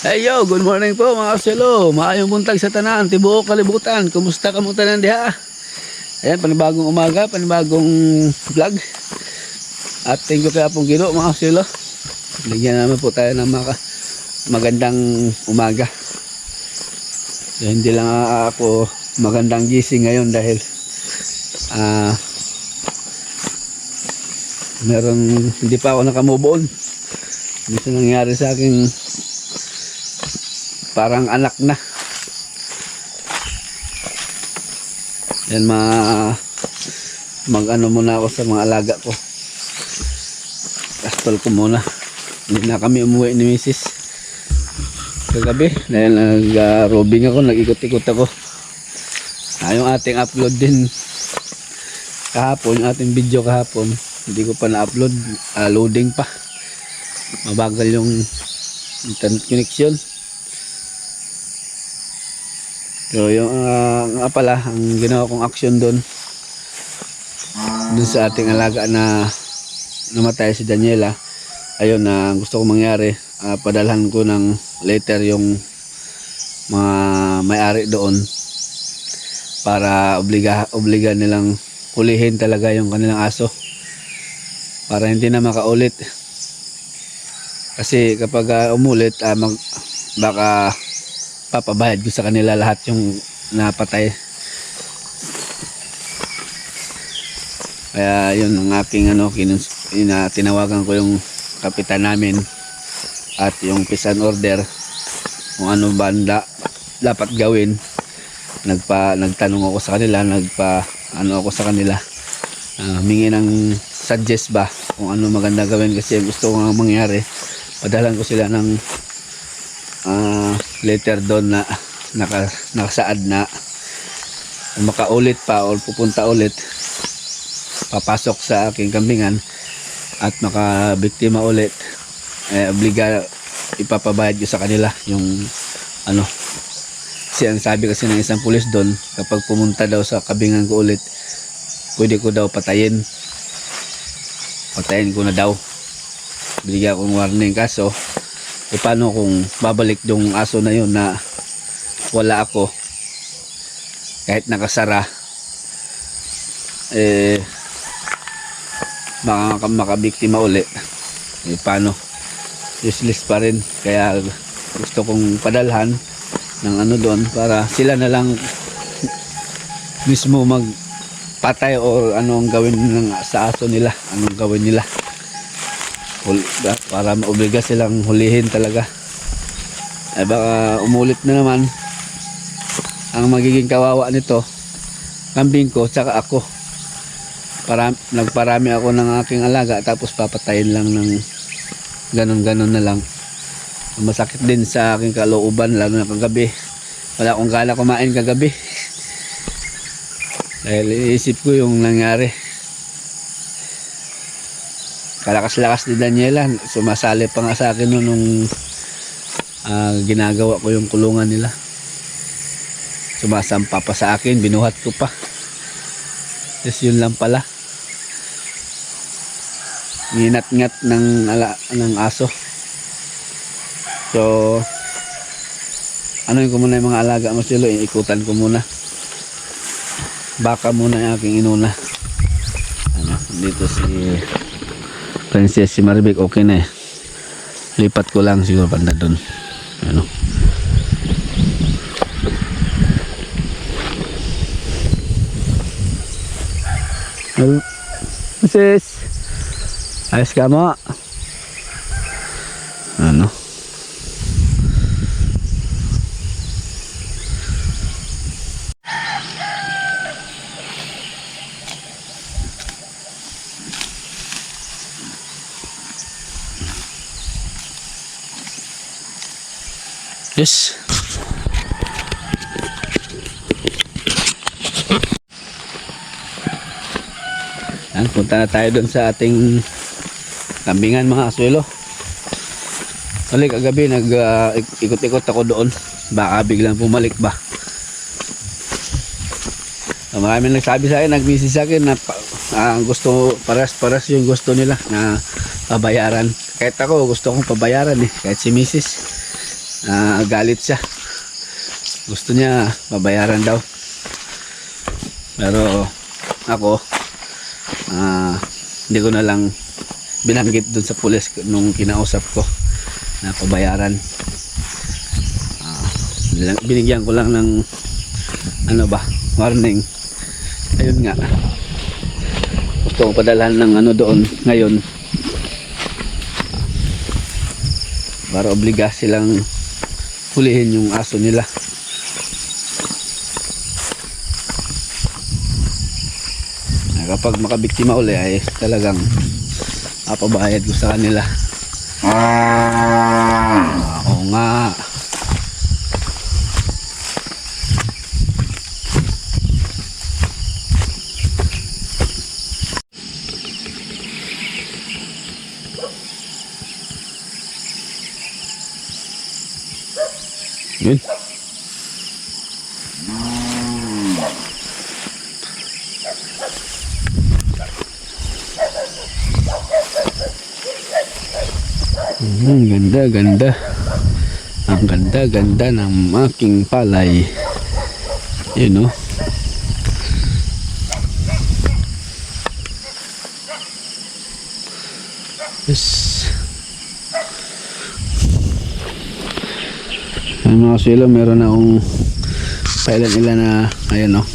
Hey yo, good morning po mga kaselo. Maayong buntag sa tanan, tibuok kalibutan. Kumusta ka mo tanan diha? Ayan, panibagong umaga, panibagong vlog. At thank you kaya pong gino mga kaselo. Bigyan naman po tayo ng maka, magandang umaga. So, hindi lang ako magandang gising ngayon dahil ah meron hindi pa ako nakamove on. Hindi nangyari sa aking parang anak na. Yan ma mag ano muna ako sa mga alaga ko. Kastol ko muna. Hindi na kami umuwi ni Mrs. Kagabi, dahil nag-robing ako, nag-ikot-ikot ako. Ah, yung ating upload din kahapon, yung ating video kahapon, hindi ko pa na-upload, ah, loading pa. Mabagal yung internet connection. So yung ah, nga pala, ang ginawa kong action doon, doon sa ating alaga na namatay si Daniela, ayun na gusto kong mangyari, ah, padalhan ko ng later yung mga may-ari doon para obliga obliga nilang hulihin talaga yung kanilang aso para hindi na makaulit. Kasi kapag ah, umulit ah, mag, baka papabayad ko sa kanila lahat yung napatay. Kaya yun ang aking ano kinus, ina, tinawagan ko yung kapitan namin at yung pisan order kung ano ba da, dapat gawin. Nagpa nagtanong ako sa kanila nagpa ano ako sa kanila. Uh, humingi ng suggest ba kung ano maganda gawin kasi gusto ko nga mangyari. Padalan ko sila ng ah, letter doon na naka, nakasaad na. Makaulit pa o pupunta ulit. Papasok sa aking kambingan at makabiktima ulit. Eh, obliga ipapabayad ko sa kanila yung ano. Kasi sabi kasi ng isang pulis doon kapag pumunta daw sa kabingan ko ulit pwede ko daw patayin. Patayin ko na daw. Binigyan akong warning. Kaso e paano kung babalik yung aso na yun na wala ako? Kahit nakasara. Eh baka makabiktima uli. Eh paano? Useless pa rin. Kaya gusto kong padalhan ng ano doon para sila na lang mismo mag patay or ano ang gawin ng sa aso nila. Anong gawin nila para maobliga silang hulihin talaga. Eh baka umulit na naman ang magiging kawawa nito kambing ko tsaka ako. Para nagparami ako ng aking alaga tapos papatayin lang ng ganon ganon na lang. Masakit din sa aking kalooban lalo na kagabi. Wala akong gana kumain kagabi. Dahil iisip ko yung nangyari kalakas-lakas ni Daniela. Sumasali pa nga sa akin nun nung ah, ginagawa ko yung kulungan nila. Sumasampa pa sa akin binuhat ko pa. Just yun lang pala. Nginat-ngat ng, ala, ng aso. So ano ko muna yung mga alaga mo sila ikutan ko muna. Baka muna yung aking inuna. Ano, dito si Princess si Maribek okay na eh lipat ko lang siguro banda doon ano Hello, Mrs. Ayos ka mo? Yes. Yan, punta na tayo doon sa ating kambingan mga aswelo. Uli kagabi nag ah, ako doon. Baka biglang pumalik ba. So, marami nagsabi sa akin, nag-message sa akin na ah, gusto paras-paras yung gusto nila na pabayaran. Kahit ako gusto kong pabayaran eh, kahit si Mrs. Ah, galit siya. Gusto niya babayaran daw. Pero ako ah hindi ko na lang binanggit dun sa pulis nung kinausap ko na pabayaran. Bilang- binigyan ko lang ng ano ba, warning. Ayun nga. Gusto ko padalhan ng ano doon ngayon para obliga silang hulihin yung aso nila. Ah, Kapag makabiktima uli ay talagang apabayad ko sa kanila. Ah, Oo nga. Yun. Hmm, ganda, ganda. Ang ganda, ganda ng aking palay. Yun, no? Yes. Ang mga silo, meron na akong pailan ilan na, ayun, no?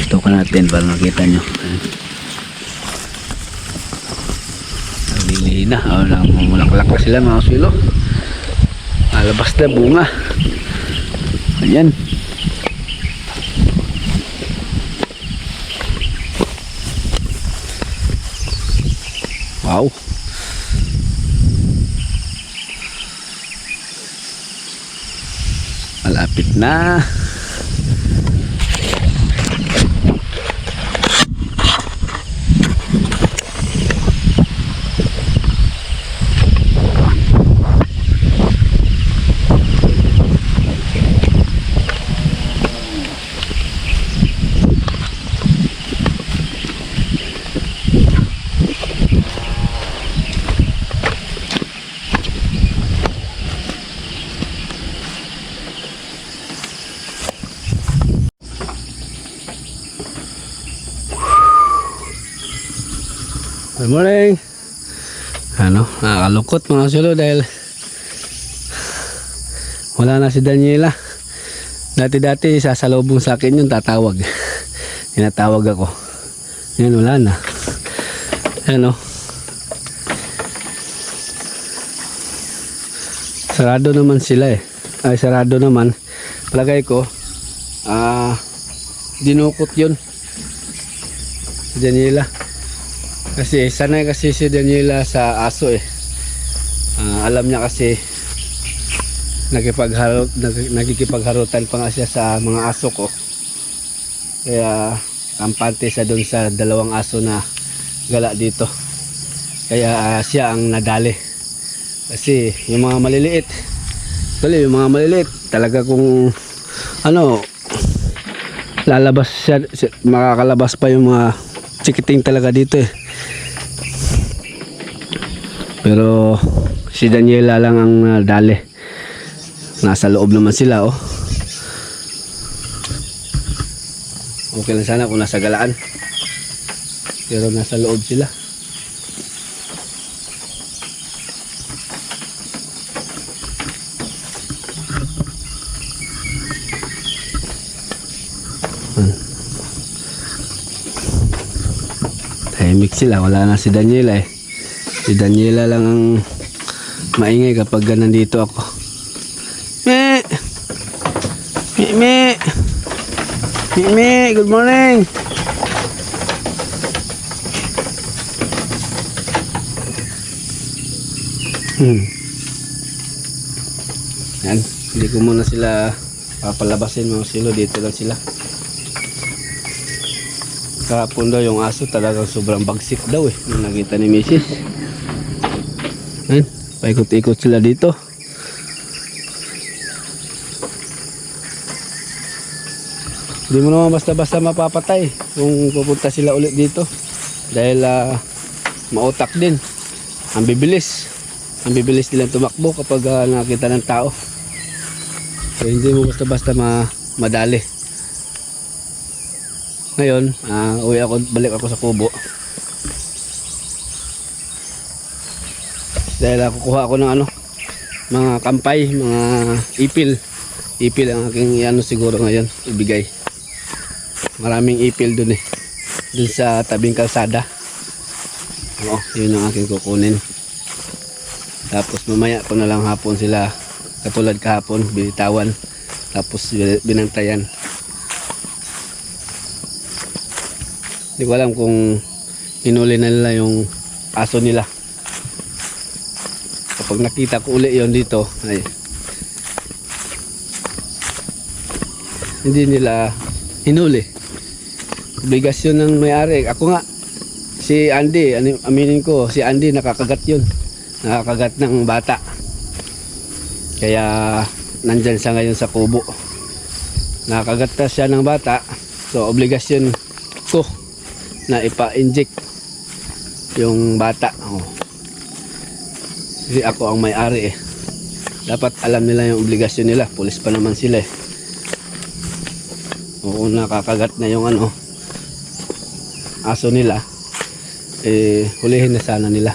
Ito ka natin para makita nyo. Ayan. Nalili na. Oh, namumulaklak na sila mga silo. Alabas na bunga. Ayan. Malapit na. Good morning. Ano, nakakalungkot mga sulo dahil wala na si Daniela. Dati-dati sasalubong sa akin yung tatawag. Tinatawag ako. Yan, wala na. Ano? Sarado naman sila eh. Ay, sarado naman. Palagay ko, ah, dinukot yun. Si Daniela. Kasi sanay kasi si Daniela sa aso eh. Ah, alam niya kasi nakipagharo, nag, nagkikipagharutan pa nga siya sa mga aso ko. Kaya kampante siya doon sa dalawang aso na gala dito. Kaya ah, siya ang nadali. Kasi yung mga maliliit, Actually, yung mga maliliit, talaga kung ano, lalabas siya- makakalabas pa yung mga chikiting talaga dito eh. Pero si Daniela lang ang nadali. Nasa loob naman sila oh. Okay lang sana kung nasa galaan. Pero nasa loob sila. Tahimik sila, wala na si Daniela eh. Si Daniela lang ang maingay kapag nandito ako. Me! Me, me! Me, me! Good morning! Hmm. Yan, hindi ko muna sila papalabasin mga silo. Dito lang sila. Kahapon daw yung aso talagang sobrang bagsik daw eh. Nung nakita ni Mrs. Paikot-ikot sila dito. Hindi mo naman basta-basta mapapatay kung pupunta sila ulit dito. Dahil ah, mautak din. Ang bibilis. ang bibilis nilang tumakbo kapag ah, nakita ng tao. So, hindi mo basta-basta ma madali. Ngayon, ah, uwi ako, balik ako sa kubo. Dahil ako kuha ako ng ano, mga kampay, mga ipil. Ipil ang aking ano siguro ngayon, ibigay. Maraming ipil dun eh. Dun sa tabing kalsada. Oo, yun ang aking kukunin. Tapos mamaya ko na lang hapon sila katulad kahapon, binitawan. Tapos bin- binantayan. Hindi ko alam kung inuli na nila yung aso nila. Kapag nakita ko uli yon dito, ay hindi nila hinuli. Obligasyon ng may-ari. Ako nga, si Andy, aminin ko, si Andy nakakagat yun. Nakakagat ng bata. Kaya nandyan siya ngayon sa kubo. Nakakagat na siya ng bata. So obligasyon ko na ipa-inject yung bata. Oh. Kasi ako ang may-ari eh. Dapat alam nila yung obligasyon nila. Pulis pa naman sila eh. Oo, nakakagat na yung ano, aso nila. Eh, hulihin na sana nila.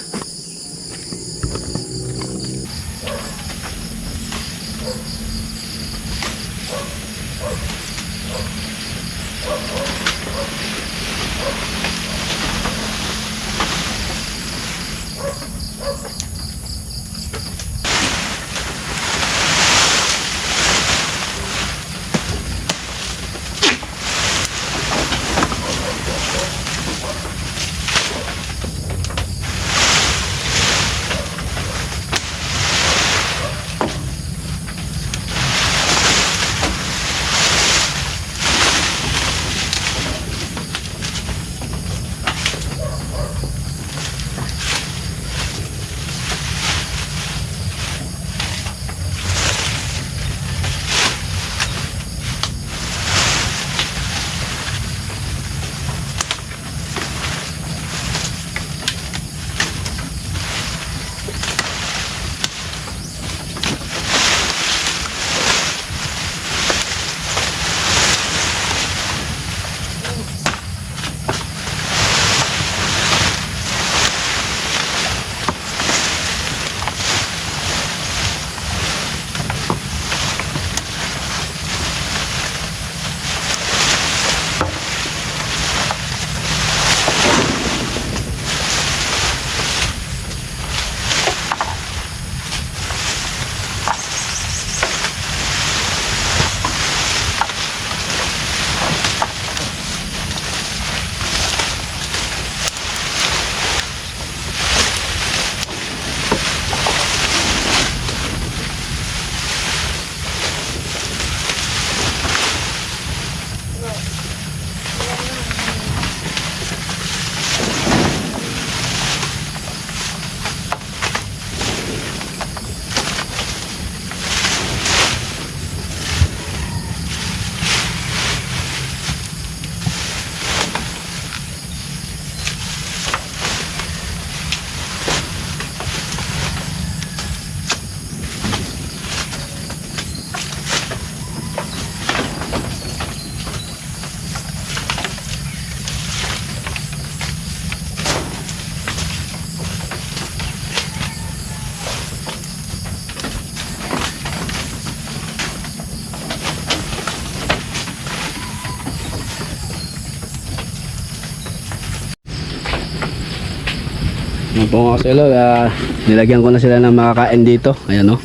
Mga po mga kasilo, ah, nilagyan ko na sila ng makakain dito. Ayan o.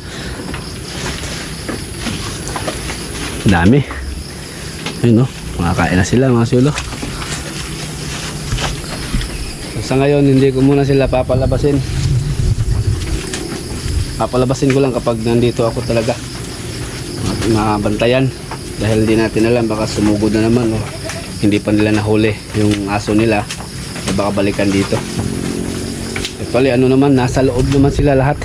Dami. Ayun o. Makakain na sila mga kasilo. Sa ngayon, hindi ko muna sila papalabasin. Papalabasin ko lang kapag nandito ako talaga. Mabantayan. Dahil hindi natin alam, baka sumugod na naman. O. Hindi pa nila nahuli yung aso nila. Baka balikan dito. Actually, ano naman, nasa loob naman sila lahat.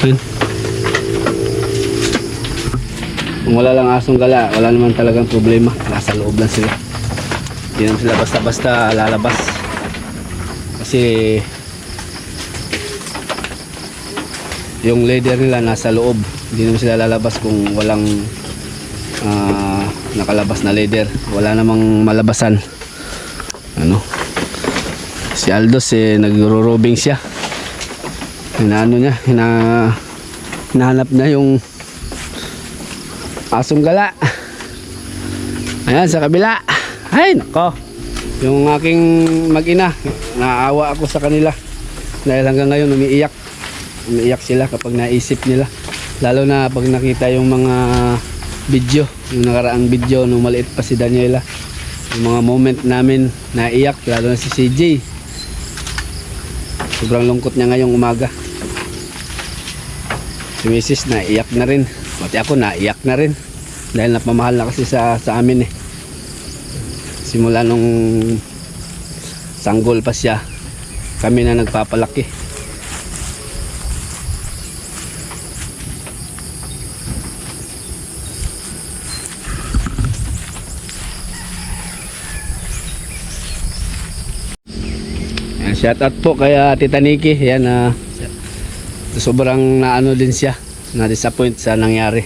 Ayun. Kung wala lang asong gala, wala naman talagang problema. Nasa loob lang sila. Hindi naman sila basta-basta lalabas. Kasi yung leader nila nasa loob. Hindi naman sila lalabas kung walang ah, nakalabas na leader. Wala namang malabasan. Ano? Si Aldos eh nagro-robing siya. Hinaano niya, hina hinahanap niya yung asong gala. Ayan sa kabila. Ay, nako. Yung aking mag-ina, naawa ako sa kanila. Dahil hanggang ngayon umiiyak. Umiiyak sila kapag naisip nila. Lalo na pag nakita yung mga video, yung nakaraang video nung maliit pa si Daniela. Yung mga moment namin naiyak, lalo na si CJ. Sobrang lungkot niya ngayong umaga. Si Mrs. naiyak na rin. Pati ako naiyak na rin. Dahil napamahal na kasi sa, sa amin eh. Simula nung sanggol pa siya, kami na nagpapalaki. Shout out po kay ah, Tita Nikki. Yan na sobrang naano din siya. Na-disappoint sa nangyari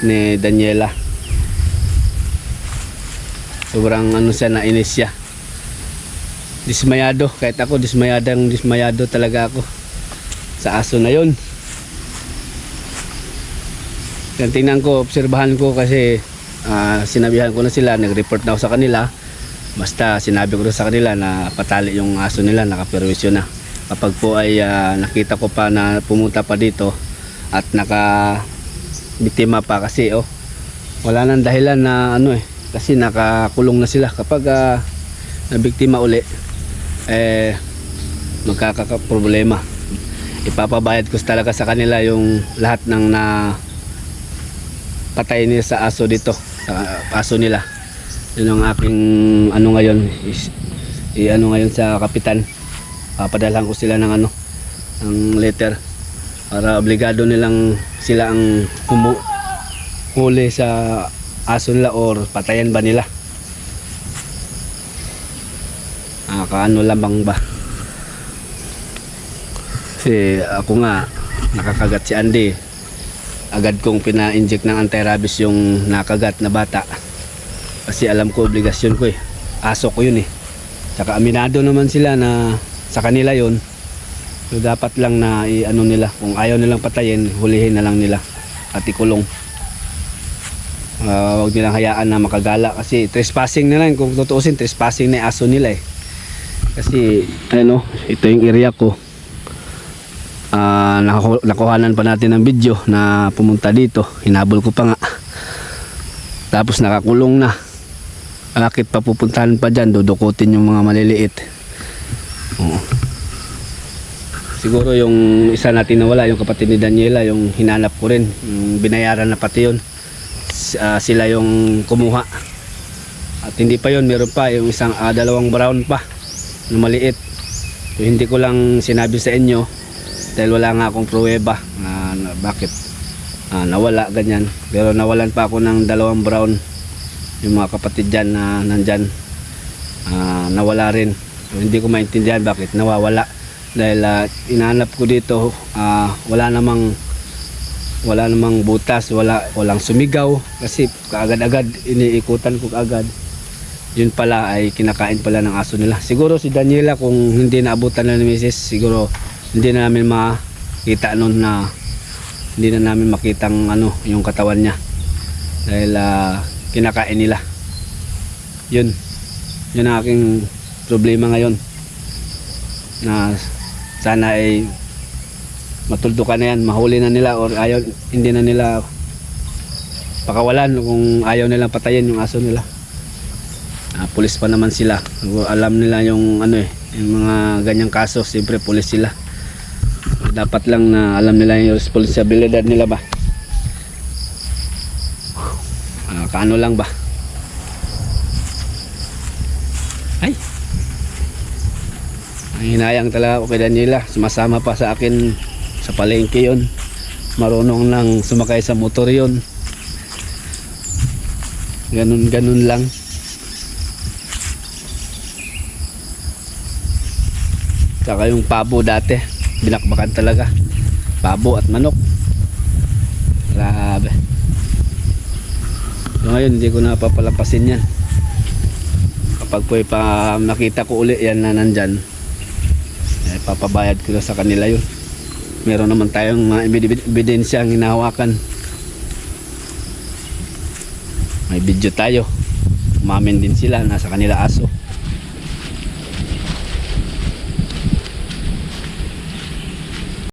ni Daniela. Sobrang ano siya, nainis siya. Dismayado. Kahit ako, dismayadang dismayado talaga ako sa aso na yon. Yan, tingnan ko, obserbahan ko kasi ah, sinabihan ko na sila, nag-report na ako sa kanila. Basta sinabi ko sa kanila na patali yung aso nila, nakaperwisyo na. Kapag po ay ah, nakita ko pa na pumunta pa dito at naka biktima pa kasi oh wala nang dahilan na ano eh kasi nakakulong na sila. Kapag ah, nabiktima uli eh magkakaproblema. Ipapabayad ko talaga sa kanila yung lahat ng na patay nila sa aso dito sa aso nila yun ang aking ano ngayon is, i ano ngayon sa kapitan. Papadalhan ko sila ng ano ng letter para obligado nilang sila ang humu huli sa aso nila or patayan ba nila? Ah, kaano lamang ba? Kasi ako nga nakakagat si Andy. Agad kong pina-inject ng anti-rabies yung nakagat na bata kasi alam ko obligasyon ko eh. Aso ko yun eh. Tsaka aminado naman sila na sa kanila yon so dapat lang na i-ano nila. Kung ayaw nilang patayin hulihin na lang nila. At ikulong. Ah, wag nilang hayaan na makagala. Kasi trespassing na lang. Kung tutuusin trespassing na aso nila eh. Kasi ano ito yung area ko. Naku- nakuhanan pa natin ng video na pumunta dito. Hinabol ko pa nga. Tapos nakakulong na bakit pa pupuntahan pa dyan? Dudukutin yung mga maliliit. Siguro yung isa natin nawala yung kapatid ni Daniela yung hinanap ko rin. Yung binayaran na pati yun. Ah, sila yung kumuha. At hindi pa yun meron pa. Yung isang ah, dalawang brown pa na maliit. So, hindi ko lang sinabi sa inyo dahil wala nga akong pruweba na, na bakit ah, nawala ganyan. Pero nawalan pa ako ng dalawang brown yung mga kapatid dyan na nandyan ah, nawala rin. So, hindi ko maintindihan bakit nawawala. Dahil ah, inahanap ko dito ah, wala namang wala namang butas wala walang sumigaw. Kasi kaagad-agad iniikutan ko kaagad. Yun pala ay kinakain pala ng aso nila. Siguro si Daniela kung hindi naabutan na ni Mrs. siguro hindi na namin makita noon na hindi na namin makitang ano yung katawan niya. Dahil ah, kinakain nila. Yun. Yun ang aking problema ngayon. Na sana ay matuldukan na yan. Mahuli na nila or ayaw hindi na nila pakawalan kung ayaw nilang patayin yung aso nila. Ah, pulis pa naman sila. Alam nila yung ano eh yung mga ganyang kaso. Siyempre pulis sila. Dapat lang na alam nila yung responsibilidad nila ba Magkano lang ba? Ay. Ang hinayang talaga ako kay Daniela. Sumasama pa sa akin sa palengke yon. Marunong nang sumakay sa motor yon. Ganun ganun lang. Tsaka yung pabo dati. Binakbakan talaga. Pabo at manok. Ngayon, hindi ko na papalampasin yan. Kapag po pa nakita ko uli yan na nandyan, eh, papabayad ko sa kanila yun. Meron naman tayong mga ebid- ebidensya ang hinahawakan. May video tayo. Umamin din sila, nasa kanila aso.